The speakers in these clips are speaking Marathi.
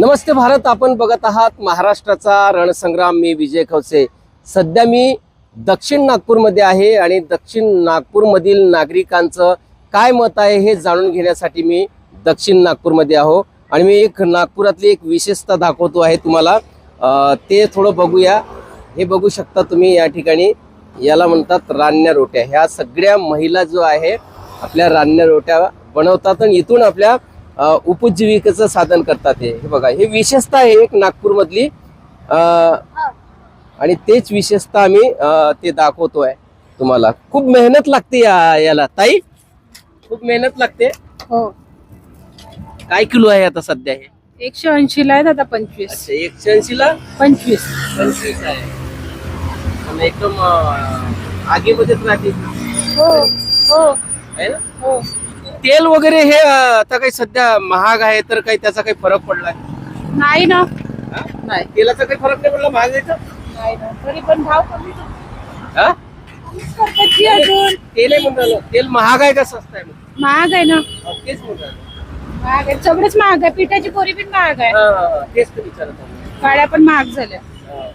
नमस्ते भारत आपण बघत आहात महाराष्ट्राचा रणसंग्राम मी विजय खवसे. सध्या मी दक्षिण नागपूरमध्ये आहे आणि दक्षिण नागपूरमधील नागरिकांचं काय मत आहे हे जाणून घेण्यासाठी मी दक्षिण नागपूरमध्ये आहो. आणि मी एक नागपुरातली एक विशेषता दाखवतो आहे तुम्हाला. ते थोडं बघूया. हे बघू शकता तुम्ही या ठिकाणी. याला म्हणतात रान्या रोट्या. ह्या सगळ्या महिला जो आहे आपल्या रान्या रोट्या बनवतात आणि इथून आपल्या उपजीविकेचं साधन करतात हे. हे बघा हे विशेषता आहे एक नागपूरमधली आणि तेच विशेषता आम्ही ते दाखवतोय तुम्हाला. खूप मेहनत लागते या याला. ताई खूप मेहनत लागते. हो. काय किलो आहे आता सध्या हे? एकशे ऐंशी ला आहेत आता पंचवीस. एकशे ऐंशी ला पंचवीस. पंचवीस आहे. एकदम आगीमध्येच राहते हो हो. आहे ना? हो. तेल वगैरे हे आता काही सध्या महाग आहे तर काही त्याचा काही फरक पडलाय? नाही ना. हा? नाही. तेलाचा काही फरक नाही पडला महाग आहे तर? नाही ना. तरी पण भाव कमी हा? अजून. तेल आहे म्हणून. तेल महाग आहे का स्वस्त आहे मग? महाग आहे ना. हा, तेच म्हणून राहिलो. महाग आहे. सगळंच महाग आहे. पिठाची कोरी पण महाग आहे. हा, हा, हा, तेच तर विचारत आहे. गाड्या पण महाग झाल्या. हा.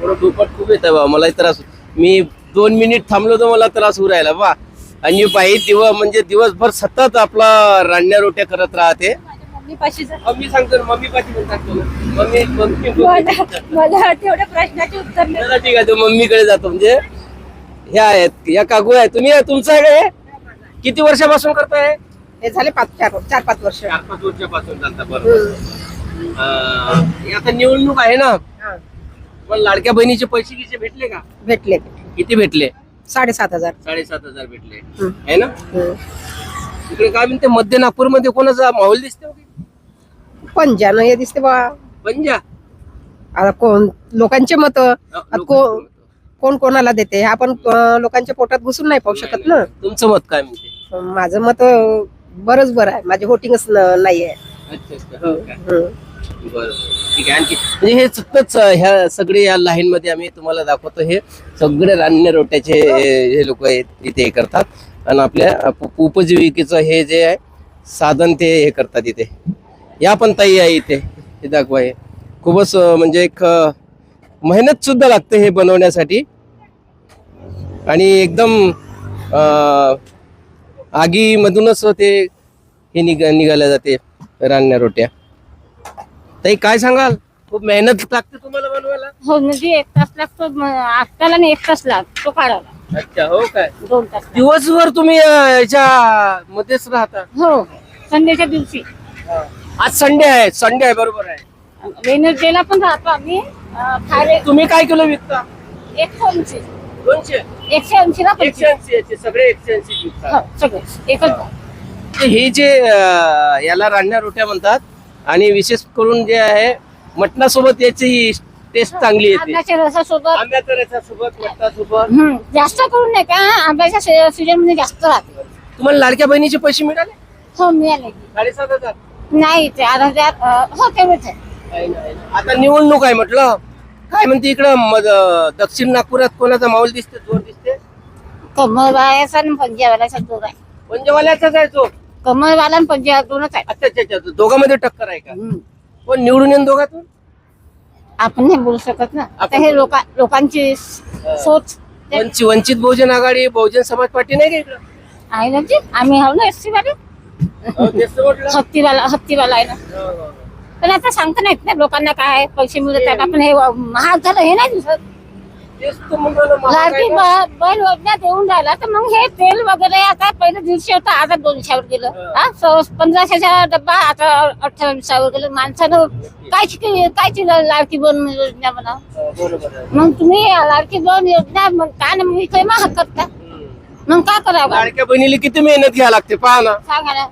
थोडं दुपट खूप येतं बा मलाही त्रास मी दोन मिनिट थांबलो तर मला त्रास होऊ राहिला. बा. आणि बाई दिवस म्हणजे दिवसभर सतत आपला रान्या रोट्या करत राहते. मम्मी सांगतो मम्मी म्हणतात. मम्मी मम्मी मला मला तेवढ्या प्रश्नाचे उत्तर नाही. चला ठीक आहे तो मम्मीकडे जातो. म्हणजे ह्या आहेत या काकू आहे तुम्ही तुमचं आहे? किती वर्षापासून करताय? हे झाले पाच चार चार पाच वर्ष. चार पाच वर्षापासून चालता बरोबर. हे आता निवडणूक आहे ना? पण लाडक्या बहिणीचे पैसे किती भेटले का? भेटले. किती भेटले? साडेसात हजार. साडेसात हजार भेटले. आहे ना? इकडे काय म्हणते मध्य नागपूरमध्ये कोणाचा माहोल दिसते हो की? पंजानं हे दिसते बा. पंजा? आता कोण लोकांचे मत. अं, को- लोकांचं मत. कोण कोणाला देते? हे आपण लोकांच्या पोटात घुसून नाही पाहू शकत ना. तुमचं मत काय म्हणते? माझं मत बरंच बरं आहे. माझे होटिंगच नाही आहे अच्छा. बरं. ठीक आहे. आणखी म्हणजे हे सतत ह्या सगळे या लाईन मध्ये आम्ही तुम्हाला दाखवतो हे. सगळे रान्य रोट्याचे हे लोक इथे हे करतात. आणि आपल्या उपजीविकेचं हे जे आहे साधन ते हे करतात इथे. या पण ताई आहे इथे. हे दाखवा हे. खूपच म्हणजे एक मेहनत सुद्धा लागते हे बनवण्यासाठी. आणि एकदम आगीमधूनच ते हे निघ निघाल्या जाते रान्या रोट्या. ताई काय सांगाल? खूप मेहनत लागते तुम्हाला बनवायला. हो म्हणजे एक तास लागतो म- आत्ताला आणि एक तास लागतो काढायला. अच्छा हो काय? दोन तास दिवसभर तुम्ही अं, याच्या मध्येच राहता? हो संडेच्या दिवशी. आज संडे आहे संडे आहे बरोबर आहे. वेनसडेला पण राहतो आम्ही अं, खारे. तुम्ही काय किलो विकता? एकशे ऐंशी. दोनशे? एकशे ऐंशीला एकशे पंचवीस ऐंशी याचे सगळे एकशे ऐंशी हो विकता सगळे एकच हे. जे अं, याला रान्या रोट्या म्हणतात आणि विशेष करून जे आहे मटणासोबत याची टेस्ट चांगली येते. आंब्याच्या रसासोबत. आंब्याच्या रसासोबत मटणासोबत. हम्म, जास्त करून नाही का आंब्याच्या सीजनमध्ये जास्त राहते. तुम्हाला लाडक्या बहिणीचे पैसे मिळाले? हो मिळाले. की. साडेसात हजार. नाही ते आठ हजार अं, हो तेवढेच आहे. आता निवडणूक आहे म्हटलं. काय म्हणते इकडं मग दक्षिण नागपुरात कोणाचा माहोल दिसते जोर दिसते कमळवाल्याचा आणि पंजावाल्याचा दोन आहे. पंजवाल्याचाच आहे तो कमळवाला आणि पंजाब दोनच आहे. अच्छा अच्छा अच्छा. दोघांमध्ये टक्कर आहे का? हम्म. पण निवडून येईन दोघातून? आपण नाही बोलू शकत ना. आता आपण हे लोका लोकांची सोच. ते वंचित वंचित बहुजन आघाडी बहुजन समाज पार्टी नाही का इकडं? आहे ना जी? आम्ही आहो ना एससी वाले तेच तर म्हटलं. हत्तीवाला हत्तीवाला आहे ना. हो, हो, हो. पण आता सांगता नाहीत ना लोकांना काय पैसे मिळत आहेत आपण हे महाग झालं हे नाही दिसत. लाडकी आहे ना. ब- बहीण योजना देऊन राहिला तर मग हे तेल वगैरे आता पहिले दीडशे होतं आता दोनशेवर गेलं. हा. पंधराशेचा डब्बा आता अठ्ठावीसावर गेलं. माणसानं कायची कायची लाडकी बहीण योजना म्हणा? हो. मग तुम्ही लाडकी बहीण योजना काय ना मग इथे महाग करता. मग काय करावं? लाडक्या बहिणीला किती मेहनत घ्यावी लागते पहा ना. सांगा ना.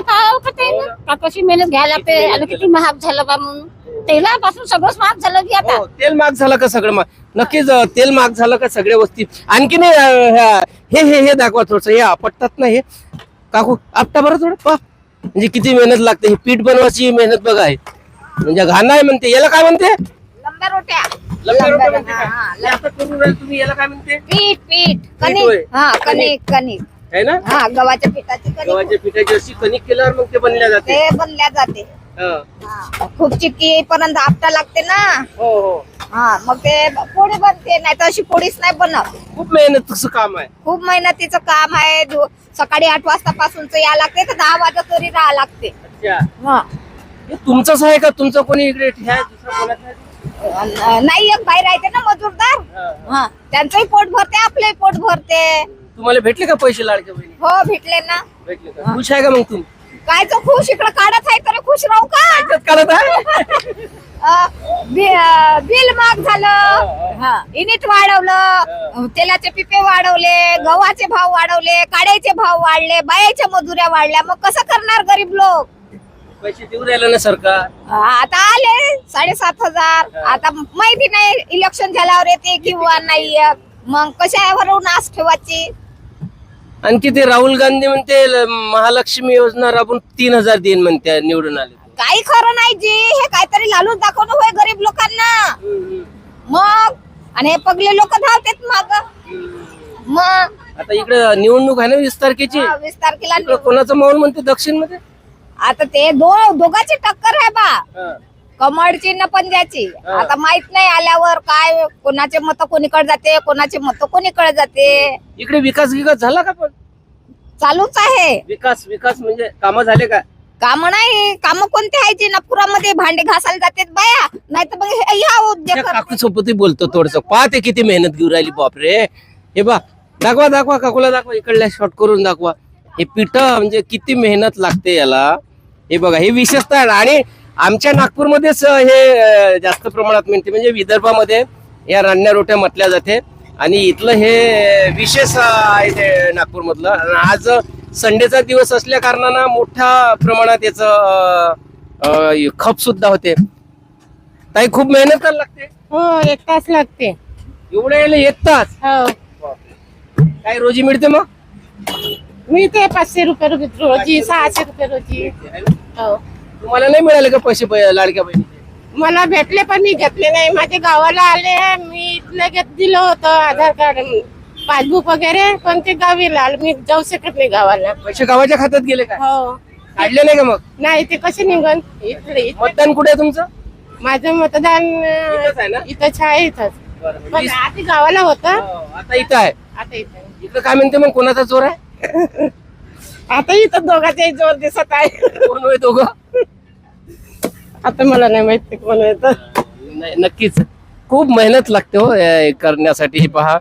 पाहावं का ते? का कशी मेहनत घ्यायला लागते आणि किती महाग झालं बा म्हणून. तेलापासून सगळंच महाग झालं की आता. हो, तेल महाग झालं का सगळं महाग? नक्कीच अं, तेल महाग झालं का सगळ्या वस्ती? आणखी नाही अं, ह्या- हे हे हे दाखवा थोडस हे आपटतात ना हे. काकू आपटा बरं थोडं पहा. म्हणजे किती मेहनत लागते हे पीठ बनवायची मेहनत बघा आहे म्हणजे घाणा आहे म्हणते याला काय म्हणते? लंब्या रोट्या. लंब्या रोट्या म्हणते? हे आता करून राहिले तुम्ही याला काय म्हणते? पीठ पीठ पीठ होय. कणिक हा कणिक. कणिक. है ना? हा गव्हाच्या पिठाची कणिक. गव्हाच्या पिठाची अशी कणिक केल्यावर मग ते बनल्या जाते. ते बनल्या जाते. खूप चिक्की पर्यंत आपटा लागते ना. हो हो. हा मग ते पोळी बनते नाही तर अशी पोळीच नाही बनत. खूप मेहनतीचं काम आहे. खूप मेहनतीचं काम आहे. सकाळी आठ वाजता पासूनच या लागते तर दहा वाजता तरी राहा लागते. अच्छा. हा. हे तुमचंच आहे का? तुमचं कोणी इकडे ह्या दुसरं कोणाचं आहे? अन- नाही एक बाई राहते ना मजूरदार. हा. हा त्यांचंही पोट भरते आपलंही पोट भरते. तुम्हाला भेटले का पैसे बहिणी? हो भेटले ना. भेटले का? खुश आहे का मग तुम्ही? काय तो खुश इकडे काढत आहे तरी खुश राहू का? काढत आहे? बिल माग झालं. युनिट वाढवलं. तेलाचे पिपे वाढवले गव्हाचे भाव वाढवले काड्याचे भाव वाढले बायाच्या मजुऱ्या वाढल्या. मग कसं करणार गरीब लोक? पैसे देऊ राहिलं ना सरकार. आता आले साडेसात हजार. आता माहिती नाही इलेक्शन झाल्यावर येते किंवा नाही. मग कशावरून आस ठेवायची? आणखी ते राहुल गांधी म्हणते ल- महालक्ष्मी योजना राबून तीन हजार देईन म्हणते निवडून आले काही खरं नाही जी हे काहीतरी लालूच दाखवणं होय गरीब लोकांना. मग आणि हे पगले लोक धावतात माग. मग आता इकडे निवडणूक आहे ना वीस तारखेची? हा, वीस तारखेला इकडं कोणाचं माहोल म्हणते दक्षिणमध्ये आता ते दो दोघांची टक्कर आहे बा. कमळची न पंजाची हा. आता माहीत नाही आल्यावर काय कोणाचे मत कोणीकडे जाते कोणाचे मत कोणीकडे जाते. इकडे विकास विकास झाला का पण? चालूच आहे. विकास विकास म्हणजे कामं झाले का? काम नाही काम कोणते आहे जे नागपुरामध्ये भांडे घासायला जातात बाया? नाही तर मग हे- ह्या उद्योग त्या काकू सोबतही बोलतो थोडस. पाहते किती मेहनत घेऊन राहिली बापरे. हे बा दाखवा दाखवा काकूला दाखवा. इकडल्या शॉर्ट करून दाखवा. हे पिठ म्हणजे किती मेहनत लागते याला. हे बघा हे विशेषतः. आणि आमच्या नागपूरमध्येच हे जास्त प्रमाणात मिळते. म्हणजे विदर्भामध्ये या रान्या रोट्या म्हटल्या जाते. आणि इथलं हे विशेष आहे ते नागपूरमधलं. आज संडेचा दिवस असल्या कारणानं मोठ्या प्रमाणात याचं खप सुद्धा होते. ताई खूप मेहनत करायला लागते. हो एक तास लागते. एवढं यायला एक तास? हो. काय रोजी मिळते मग? मिळते पाचशे रुपये रुपये रोजी सहाशे रुपये रोजी. हो. तुम्हाला नाही मिळाले का पैसे लाडक्या बहिणीचे? मला भेटले पण मी घेतले नाही. माझे गावाला आले मी इथलं घेत दिलं होतं आधार कार्ड पासबुक वगैरे पण ते गावी आलं मी जाऊ शकत नाही गावाला. पैसे गावाच्या खात्यात गेले काय? हो. काढले नाही का मग? नाही ते कसे निघन? इथले मतदान कुठे आहे तुमचं? माझं मतदान इथंच आहे ना? अं, इथंच आहे इथंच. पण आधी गावाला होतं. हो, आता इथं आहे. आता इथं इकडं काय म्हणते मग? कोणाचा चोर आहे? आता इथं दोघांचाही जोर दिसत आहे. कोण होय दोघं? आता मला नाही माहिती कोण येत नाही नक्कीच. खूप मेहनत लागते हो हे करण्यासाठी. हे पहा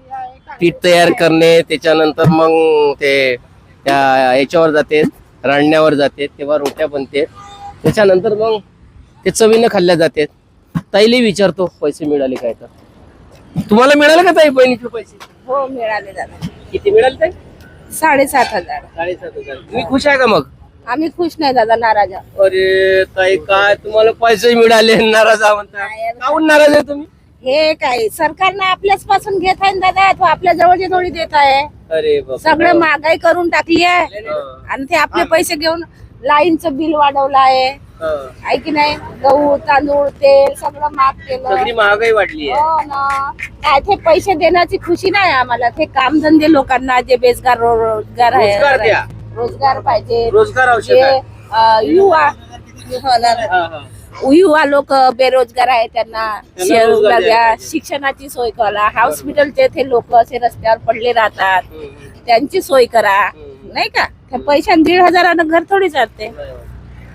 पीठ तयार करणे त्याच्यानंतर मग ते त्या याच्यावर जाते रांडण्यावर जाते तेव्हा रोट्या बनते. त्याच्यानंतर मग ते चवीनं खाल्ल्या जाते. ताईला विचारतो पैसे मिळाले काय तर. तुम्हाला मिळाले का ताई बहिणीचे पैसे? हो मिळाले दादा. किती मिळाले ताई? साडेसात हजार. साडेसात हजार. तुम्ही खुश आहे का मग? आम्ही खुश नाही दादा नाराज आहोत. अरे ताई काय तुम्हाला पैसे मिळाले? नाराज आहात म्हणता. काहून नाराज आहे तुम्ही? हे काय सरकारनं आपल्याच पासून घेत आहे ना दादा? तो आपल्या जवळची थोडी देत आहे. अरे बाप सगळं महागाई करून टाकली आहे. आणि ते आपले पैसे घेऊन लाईनचं बिल वाढवलं आहे. आहे की नाही? गहू तांदूळ तेल सगळं माफ केलं. सगळी महागाई वाढली आहे. हो ना. काय ते पैसे देण्याची खुशी नाही आम्हाला. ते कामधंदे लोकांना जे बेरोजगार रो- रोजगार द्या. रोजगार पाहिजे. रोजगार आवश्यक जे आहे. अं, युवा हो ना. हा, हा. युवा लोक बेरोजगार आहे त्यांना रोजगार द्यायला पाहिजे. शिक्षणाची सोय करा. हॉस्पिटलचे ते लोक असे रस्त्यावर पडले राहतात हम्म, हम्म. त्यांची सोय करा. हम्म. नाही का? त्या पैशान दीड हजारानं घर थोडी चालते.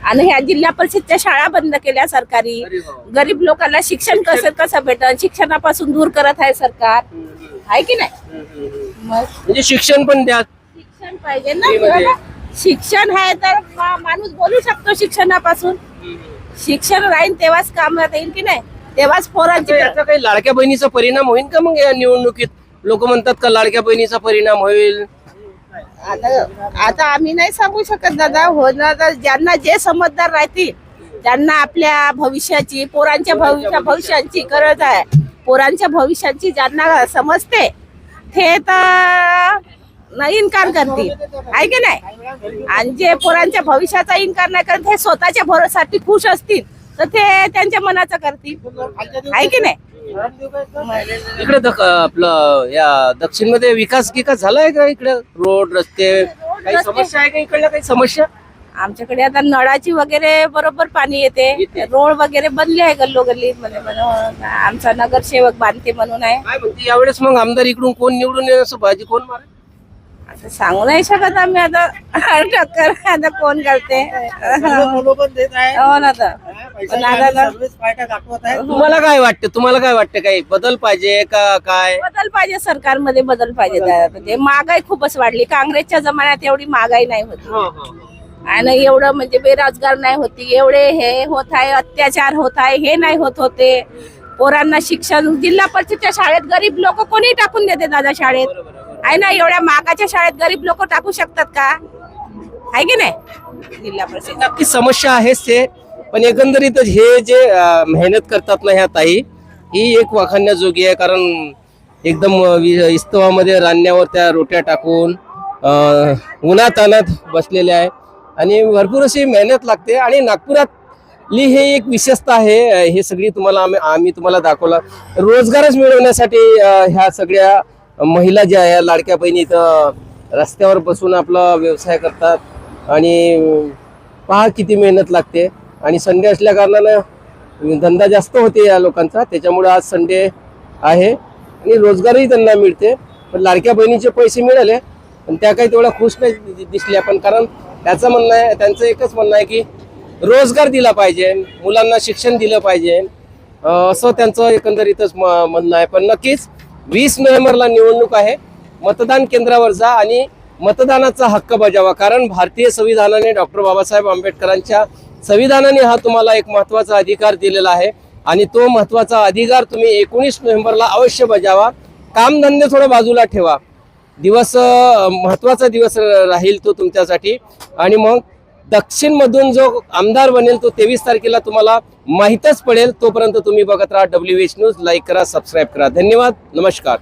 आणि ह्या जिल्हा परिषदच्या शाळा बंद केल्या सरकारी. अरे बाबा. गरीब लोकांना शिक्षण कसं कसं भेटल शिक्षणापासून दूर करत आहे सरकार. हम्म, हम्म, आहे की नाही? हम्म, हम्म. मग? म्हणजे शिक्षण पण द्या. शिक्षण पाहिजे ना. शिक्षण आहे तर माणूस बोलू शकतो शिक्षणापासून. शिक्षण राहील तेव्हाच काम येईल की नाही? तेव्हाच पोरांची याचा काही लाडक्या बहिणीचा परिणाम होईल का मग या निवडणुकीत? लोक म्हणतात का लाडक्या बहिणीचा परिणाम होईल? आता आता आम्ही नाही सांगू शकत दादा. होणार तर ज्यांना जे समजदार राहतील ज्यांना आपल्या भविष्याची पोरांच्या भविष्या भविष्याची गरज आहे. पोरांच्या भविष्याची ज्यांना समजते ते तर इन्कार करतील. आहे की नाही? आणि जे पोरांच्या भविष्याचा इन्कार नाही करत ते स्वतःच्या भरोसाठी खुश असतील तर ते त्यांच्या मनाचं करतील. आहे की नाही? इकडे आपलं या दक्षिणमध्ये विकास विकास झालाय का इकडे? रोड रस्ते काही समस्या आहे का इकडल्या? काही समस्या? आमच्याकडे आता नळाची वगैरे बरोबर पाणी येते. रोड वगैरे बनले आहे गल्लोगल्ली मध्ये म्हणून आमचा नगरसेवक बांधते म्हणून आहे. यावेळेस मग आमदार इकडून कोण निवडून असं भाजी कोण मारेल? आता सांगू नाही शकत आम्ही आता. टक्कर आता कोण करते? हो ना तर. पण आता तर- तुम्हाला काय वाटतं? तुम्हाला काय वाटतं काही? बदल पाहिजे का काय? बदल पाहिजे सरकारमध्ये बदल पाहिजे. ते महागाई खूपच वाढली. काँग्रेसच्या जमान्यात एवढी महागाई नाही होती. आणि एवढं म्हणजे बेरोजगार नाही होती. एवढे हे होत आहे अत्याचार होत आहे हे नाही होत होते. पोरांना शिक्षण जिल्हा परिषदच्या शाळेत गरीब लोक कोणी टाकून देते दादा शाळेत? आहे ना एवढ्या मागाच्या शाळेत गरीब लोक टाकू शकतात का? आहे की नाही? जिल्हा परिषद. नक्की समस्या आहेच ते पण एकंदरीतच हे जे अं, मेहनत करतात ना ह्या ताई ही एक वाखाणण्याजोगी आहे कारण एकदम अं, वि- इस्तवामध्ये रान्यावर त्या रोट्या टाकून अं, उन्हातानात बसलेल्या आहे. आणि भरपूर अशी मेहनत लागते. आणि नागपुरातली हे एक विशेषता आहे अं, हे सगळी तुम्हाला आम्ही आम्ही तुम्हाला दाखवलं. रोजगारच मिळवण्यासाठी अं, ह्या सगळ्या महिला ज्या आहे लाडक्या बहिणी इथं रस्त्यावर बसून आपला व्यवसाय करतात. आणि पहा किती मेहनत लागते. आणि संडे असल्या कारणानं धंदा जास्त होते या लोकांचा. त्याच्यामुळे आज संडे आहे. आणि रोजगारही त्यांना मिळते. पण लाडक्या बहिणीचे पैसे मिळाले. पण त्या काही तेवढ्या खुश नाही दि- दिसल्या पण. कारण त्याचं म्हणणं आहे त्यांचं एकच म्हणणं आहे की रोजगार दिला पाहिजे. मुलांना शिक्षण दिलं पाहिजे. असं त्यांचं एकंदरीतच म- म्हणणं आहे. पण नक्कीच वीस नोव्हेंबरला निवडणूक आहे. मतदान केंद्रावर जा आणि मतदानाचा हक्क बजावा. कारण भारतीय संविधानाने डॉक्टर बाबासाहेब आंबेडकरांच्या संविधानाने हा तुम्हाला एक महत्त्वाचा अधिकार दिलेला आहे. आणि तो महत्त्वाचा अधिकार तुम्ही एकोणीस नोव्हेंबरला अवश्य बजावा. कामधंदे थोडं बाजूला ठेवा. दिवस महत्त्वाचा महत्त्वाचा दिवस राहील तो तुमच्यासाठी. आणि मग दक्षिणमधून जो आमदार बनेल तो तेवीस तारखेला तुम्हाला माहीतच पडेल तोपर्यंत तुम्ही बघत राहा डब्ल्यू एच न्यूज लाईक करा सबस्क्राईब करा. धन्यवाद नमस्कार.